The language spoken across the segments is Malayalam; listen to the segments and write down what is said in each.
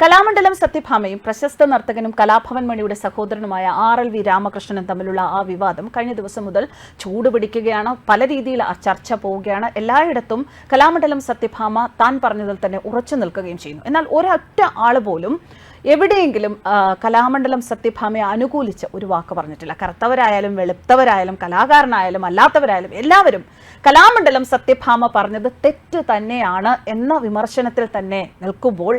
കലാമണ്ഡലം സത്യഭാമയും പ്രശസ്ത നർത്തകനും കലാഭവൻ മണിയുടെ സഹോദരനുമായ ആർ എൽ വി രാമകൃഷ്ണനും തമ്മിലുള്ള ആ വിവാദം കഴിഞ്ഞ ദിവസം മുതൽ ചൂടുപിടിക്കുകയാണ് പല രീതിയിൽ ആ ചർച്ച പോവുകയാണ്. എല്ലായിടത്തും കലാമണ്ഡലം സത്യഭാമ താൻ പറഞ്ഞതിൽ തന്നെ ഉറച്ചു നിൽക്കുകയും ചെയ്യുന്നു. എന്നാൽ ഒരൊറ്റ ആൾ പോലും എവിടെയെങ്കിലും കലാമണ്ഡലം സത്യഭാമയെ അനുകൂലിച്ച് ഒരു വാക്ക് പറഞ്ഞിട്ടില്ല. കറുത്തവരായാലും വെളുത്തവരായാലും കലാകാരനായാലും അല്ലാത്തവരായാലും എല്ലാവരും കലാമണ്ഡലം സത്യഭാമ പറഞ്ഞത് തെറ്റ് തന്നെയാണ് എന്ന വിമർശനത്തിൽ തന്നെ നിൽക്കുമ്പോൾ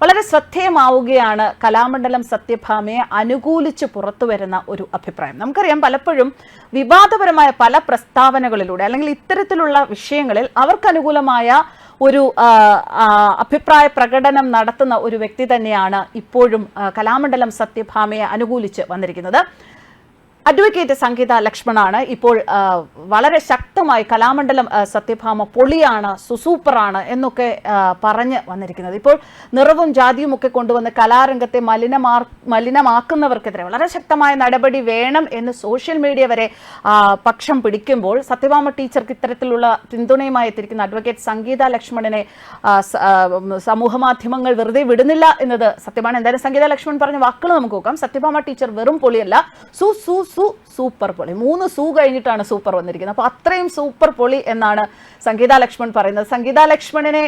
വളരെ ശ്രദ്ധേയമാവുകയാണ് കലാമണ്ഡലം സത്യഭാമയെ അനുകൂലിച്ച് പുറത്തു വരുന്ന ഒരു അഭിപ്രായം. നമുക്കറിയാം പലപ്പോഴും വിവാദപരമായ പല പ്രസ്താവനകളിലൂടെ അല്ലെങ്കിൽ ഇത്തരത്തിലുള്ള വിഷയങ്ങളിൽ അവർക്ക് അനുകൂലമായ ഒരു അഭിപ്രായ പ്രകടനം നടത്തുന്ന ഒരു വ്യക്തി തന്നെയാണ് ഇപ്പോഴും കലാമണ്ഡലം സത്യഭാമയെ അനുകൂലിച്ച് വന്നിരിക്കുന്നത്. അഡ്വക്കേറ്റ് സംഗീത ലക്ഷ്മണാണ്. ഇപ്പോൾ വളരെ ശക്തമായി കലാമണ്ഡലം സത്യഭാമ പൊളിയാണ് സുസൂപ്പറാണ് എന്നൊക്കെ പറഞ്ഞ് വന്നിരിക്കുന്നത്. ഇപ്പോൾ നിറവും ജാതിയും ഒക്കെ കൊണ്ടുവന്ന് കലാരംഗത്തെ മലിനമാർ മലിനമാക്കുന്നവർക്കെതിരെ വളരെ ശക്തമായ നടപടി വേണം എന്ന് സോഷ്യൽ മീഡിയ വരെ പക്ഷം പിടിക്കുമ്പോൾ സത്യഭാമ ടീച്ചർക്ക് ഇത്തരത്തിലുള്ള പിന്തുണയുമായി എത്തിയിരിക്കുന്ന അഡ്വക്കേറ്റ് സംഗീത ലക്ഷ്മണനെ സമൂഹ മാധ്യമങ്ങൾ വെറുതെ വിടുന്നില്ല എന്നത് സത്യമാണ്. എന്തായാലും സംഗീത ലക്ഷ്മൺ പറഞ്ഞ വാക്കുകൾ നമുക്ക് നോക്കാം. സത്യഭാമ ടീച്ചർ വെറും പൊളിയല്ല സു സു സു സൂപ്പർ പൊളി. മൂന്ന് സൂ കഴിഞ്ഞിട്ടാണ് സൂപ്പർ വന്നിരിക്കുന്നത്. അപ്പോൾ അത്രയും സൂപ്പർ പൊളി എന്നാണ് സംഗീത ലക്ഷ്മൺ പറയുന്നത്. സംഗീത ലക്ഷ്മണനെ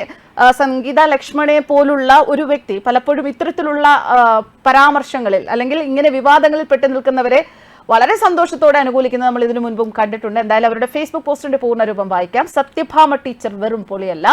സംഗീത ലക്ഷ്മണെ പോലുള്ള ഒരു വ്യക്തി പലപ്പോഴും ഇത്തരത്തിലുള്ള പരാമർശങ്ങളിൽ അല്ലെങ്കിൽ ഇങ്ങനെ വിവാദങ്ങളിൽ പെട്ടു നിൽക്കുന്നവരെ വളരെ സന്തോഷത്തോടെ അനുകൂലിക്കുന്നത് നമ്മൾ ഇതിനു മുൻപും കണ്ടിട്ടുണ്ട്. എന്തായാലും അവരുടെ ഫേസ്ബുക്ക് പോസ്റ്റിന്റെ പൂർണരൂപം വായിക്കാം. സത്യഭാമ ടീച്ചർ വെറും പൊളിയല്ല.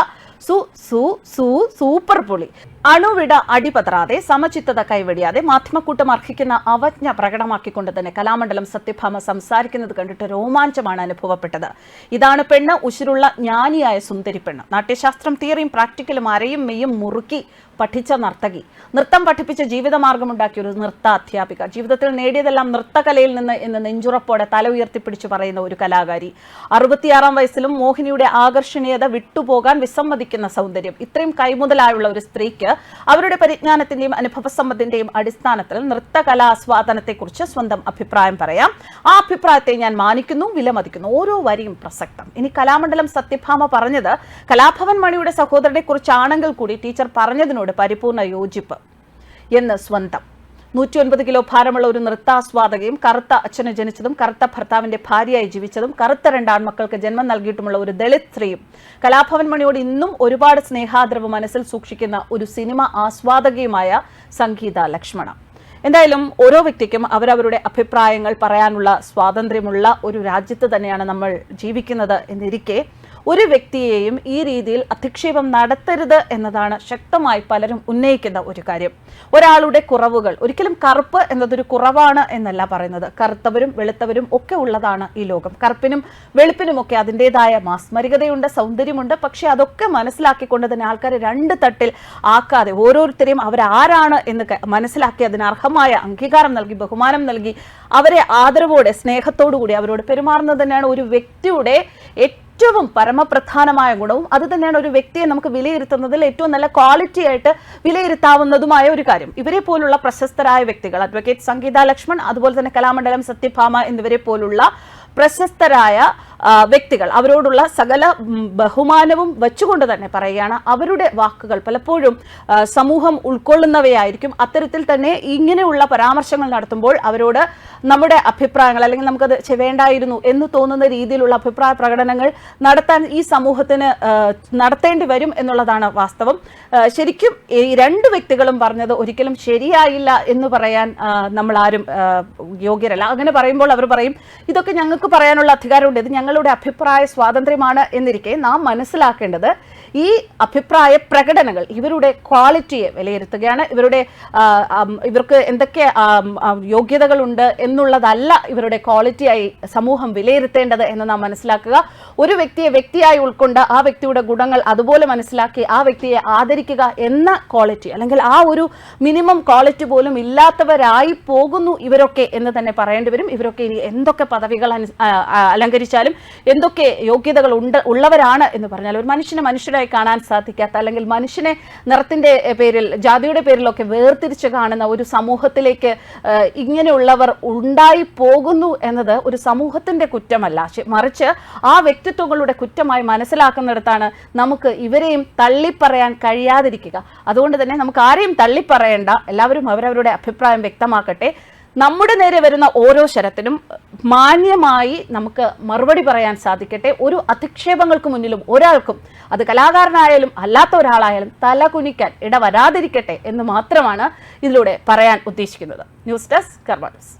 സു സു സു സൂപ്പർ പൊളി. അണുവിട അടിപതറാതെ സമചിത്തത കൈവെടിയാതെ മാധ്യമക്കൂട്ടം അർഹിക്കുന്ന അവജ്ഞ പ്രകടമാക്കിക്കൊണ്ട് തന്നെ കലാമണ്ഡലം സത്യഭാമ സംസാരിക്കുന്നത് കണ്ടിട്ട് രോമാഞ്ചമാണ് അനുഭവപ്പെട്ടത്. ഇതാണ് പെണ്ണ് ഉശിരുള്ള ജ്ഞാനിയായ സുന്ദരി പെണ്ണ്. നാട്യശാസ്ത്രം തിയറിയും പ്രാക്ടിക്കലും അരയും മെയ്യും മുറുക്കി പഠിച്ച നർത്തകി. നൃത്തം പഠിപ്പിച്ച ജീവിതമാർഗമുണ്ടാക്കിയ ഒരു നൃത്ത അധ്യാപിക ജീവിതത്തിൽ നേടിയതെല്ലാം നൃത്തകലയിൽ നിന്ന് എന്ന് നെഞ്ചുറപ്പോടെ തല ഉയർത്തിപ്പിടിച്ചു പറയുന്ന ഒരു കലാകാരി. അറുപത്തിയാറാം വയസ്സിലും മോഹിനിയുടെ ആകർഷണീയത വിട്ടുപോകാൻ വിസമ്മതിക്കുന്ന സൗന്ദര്യം. ഇത്രയും കൈമുതലായുള്ള ഒരു സ്ത്രീക്ക് അവരുടെ പരിജ്ഞാനത്തിന്റെയും അനുഭവസമ്മതിന്റെയും അടിസ്ഥാനത്തിൽ നൃത്തകലാസ്വാദനത്തെക്കുറിച്ച് സ്വന്തം അഭിപ്രായം പറയാം. ആ അഭിപ്രായത്തെ ഞാൻ മാനിക്കുന്നു വിലമതിക്കുന്നു. ഓരോ വരിയും പ്രസക്തം. ഇനി കലാമണ്ഡലം സത്യഭാമ പറഞ്ഞത് കലാഭവൻ മണിയുടെ സഹോദരനെ കുറിച്ചാണെങ്കിൽ കൂടി ടീച്ചർ പറഞ്ഞതിനോട് പരിപൂർണ യോജിപ്പ് എന്ന് സ്വന്തം നൂറ്റി ഒൻപത് കിലോ ഭാരമുള്ള ഒരു നൃത്താസ്വാദകയും കറുത്ത അച്ഛന് ജനിച്ചതും കറുത്ത ഭർത്താവിന്റെ ഭാര്യയായി ജീവിച്ചതും കറുത്ത രണ്ടാൺമക്കൾക്ക് ജന്മം നൽകിയിട്ടുമുള്ള ഒരു ദളിത് സ്ത്രീയും കലാഭവൻ മണിയോട് ഇന്നും ഒരുപാട് സ്നേഹാദരവ് മനസ്സിൽ സൂക്ഷിക്കുന്ന ഒരു സിനിമ ആസ്വാദകയുമായ സംഗീത ലക്ഷ്മണ. എന്തായാലും ഓരോ വ്യക്തിക്കും അവരവരുടെ അഭിപ്രായങ്ങൾ പറയാനുള്ള സ്വാതന്ത്ര്യമുള്ള ഒരു രാജ്യത്ത് തന്നെയാണ് നമ്മൾ ജീവിക്കുന്നത് എന്നിരിക്കെ ഒരു വ്യക്തിയെയും ഈ രീതിയിൽ അധിക്ഷേപം നടത്തരുത് എന്നതാണ് ശക്തമായി പലരും ഉന്നയിക്കുന്ന ഒരു കാര്യം. ഒരാളുടെ കുറവുകൾ ഒരിക്കലും കറുപ്പ് എന്നതൊരു കുറവാണ് എന്നല്ല പറയുന്നത്. കറുത്തവരും വെളുത്തവരും ഒക്കെ ഉള്ളതാണ് ഈ ലോകം. കറുപ്പിനും വെളുപ്പിനുമൊക്കെ അതിന്റെതായ മാസ്മരികതയുണ്ട് സൗന്ദര്യമുണ്ട്. പക്ഷേ അതൊക്കെ മനസ്സിലാക്കിക്കൊണ്ട് തന്നെ ആൾക്കാരെ രണ്ട് തട്ടിൽ ആക്കാതെ ഓരോരുത്തരെയും അവരാരാണ് എന്ന് മനസ്സിലാക്കി അതിന് അർഹമായ അംഗീകാരം നൽകി ബഹുമാനം നൽകി അവരെ ആദരവോടെ സ്നേഹത്തോടു കൂടി അവരോട് പെരുമാറുന്നത് തന്നെയാണ് ഒരു വ്യക്തിയുടെ ഏറ്റവും പരമപ്രധാനമായ ഗുണവും അത് തന്നെയാണ് ഒരു വ്യക്തിയെ നമുക്ക് വിലയിരുത്തുന്നതിൽ ഏറ്റവും നല്ല ക്വാളിറ്റി ആയിട്ട് വിലയിരുത്താവുന്നതുമായ ഒരു കാര്യം. ഇവരെ പോലുള്ള പ്രശസ്തരായ വ്യക്തികൾ അഡ്വക്കേറ്റ് സംഗീത ലക്ഷ്മൺ അതുപോലെ തന്നെ കലാമണ്ഡലം സത്യഭാമ എന്നിവരെ പോലുള്ള പ്രശസ്തരായ വ്യക്തികൾ. അവരോടുള്ള സകല ബഹുമാനവും വെച്ചുകൊണ്ട് തന്നെ പറയുകയാണ്. അവരുടെ വാക്കുകൾ പലപ്പോഴും സമൂഹം ഉൾക്കൊള്ളുന്നവയായിരിക്കും. അത്തരത്തിൽ തന്നെ ഇങ്ങനെയുള്ള പരാമർശങ്ങൾ നടത്തുമ്പോൾ അവരോട് നമ്മുടെ അഭിപ്രായങ്ങൾ അല്ലെങ്കിൽ നമുക്കത് വേണ്ടായിരുന്നു എന്ന് തോന്നുന്ന രീതിയിലുള്ള അഭിപ്രായ പ്രകടനങ്ങൾ നടത്താൻ ഈ സമൂഹത്തിന് നടത്തേണ്ടി വരും എന്നുള്ളതാണ് വാസ്തവം. ശരിക്കും ഈ രണ്ട് വ്യക്തികളും പറഞ്ഞത് ഒരിക്കലും ശരിയായില്ല എന്ന് പറയാൻ നമ്മൾ ആരും യോഗ്യരല്ല. അങ്ങനെ പറയുമ്പോൾ അവർ പറയും ഇതൊക്കെ ഞങ്ങൾക്ക് പറയാനുള്ള അധികാരമുണ്ട്. ഇത് ഞങ്ങളുടെ അഭിപ്രായ സ്വാതന്ത്ര്യമാണ് എന്നിരിക്കെ നാം മനസ്സിലാക്കേണ്ടത് ഈ അഭിപ്രായ പ്രകടനങ്ങൾ ഇവരുടെ ക്വാളിറ്റിയെ വിലയിരുത്തുകയാണ്. ഇവരുടെ ഇവർക്ക് എന്തൊക്കെ യോഗ്യതകളുണ്ട് എന്നുള്ളതല്ല ഇവരുടെ ക്വാളിറ്റിയായി സമൂഹം വിലയിരുത്തേണ്ടത് എന്ന് നാം മനസ്സിലാക്കുക. ഒരു വ്യക്തിയെ വ്യക്തിയായി ഉൾക്കൊണ്ട് ആ വ്യക്തിയുടെ ഗുണങ്ങൾ അതുപോലെ മനസ്സിലാക്കി ആ വ്യക്തിയെ ആദരിക്കുക എന്ന ക്വാളിറ്റി അല്ലെങ്കിൽ ആ ഒരു മിനിമം ക്വാളിറ്റി പോലും ഇല്ലാത്തവരായി പോകുന്നു ഇവരൊക്കെ എന്ന് തന്നെ പറയേണ്ടി വരും. ഇവരൊക്കെ ഇനി എന്തൊക്കെ പദവികൾ അലങ്കരിച്ചാലും എന്തൊക്കെ യോഗ്യതകൾ ഉണ്ട് ഉള്ളവരാണ് എന്ന് പറഞ്ഞാൽ ഒരു മനുഷ്യനെ മനുഷ്യരായി കാണാൻ സാധിക്കാത്ത അല്ലെങ്കിൽ മനുഷ്യനെ നിറത്തിന്റെ പേരിൽ ജാതിയുടെ പേരിലൊക്കെ വേർതിരിച്ച് കാണുന്ന ഒരു സമൂഹത്തിലേക്ക് ഇങ്ങനെയുള്ളവർ ഉണ്ടായി പോകുന്നു എന്നത് ഒരു സമൂഹത്തിന്റെ കുറ്റമല്ല. മറിച്ച് ആ വ്യക്തിത്വങ്ങളുടെ കുറ്റമായി മനസ്സിലാക്കുന്നിടത്താണ് നമുക്ക് ഇവരെയും തള്ളിപ്പറയാൻ കഴിയാതിരിക്കുക. അതുകൊണ്ട് തന്നെ നമുക്ക് ആരെയും തള്ളിപ്പറയേണ്ട എല്ലാവരും അവരവരുടെ അഭിപ്രായം വ്യക്തമാക്കട്ടെ. നമ്മുടെ നേരെ വരുന്ന ഓരോ ശരത്തിനും മാന്യമായി നമുക്ക് മറുപടി പറയാൻ സാധിക്കട്ടെ. ഒരു അധിക്ഷേപങ്ങൾക്ക് മുന്നിലും ഒരാൾക്കും അത് കലാകാരനായാലും അല്ലാത്ത ഒരാളായാലും തല കുനിക്കാൻ ഇടവരാതിരിക്കട്ടെ എന്ന് മാത്രമാണ് ഇതിലൂടെ പറയാൻ ഉദ്ദേശിക്കുന്നത്. News desk Karma news.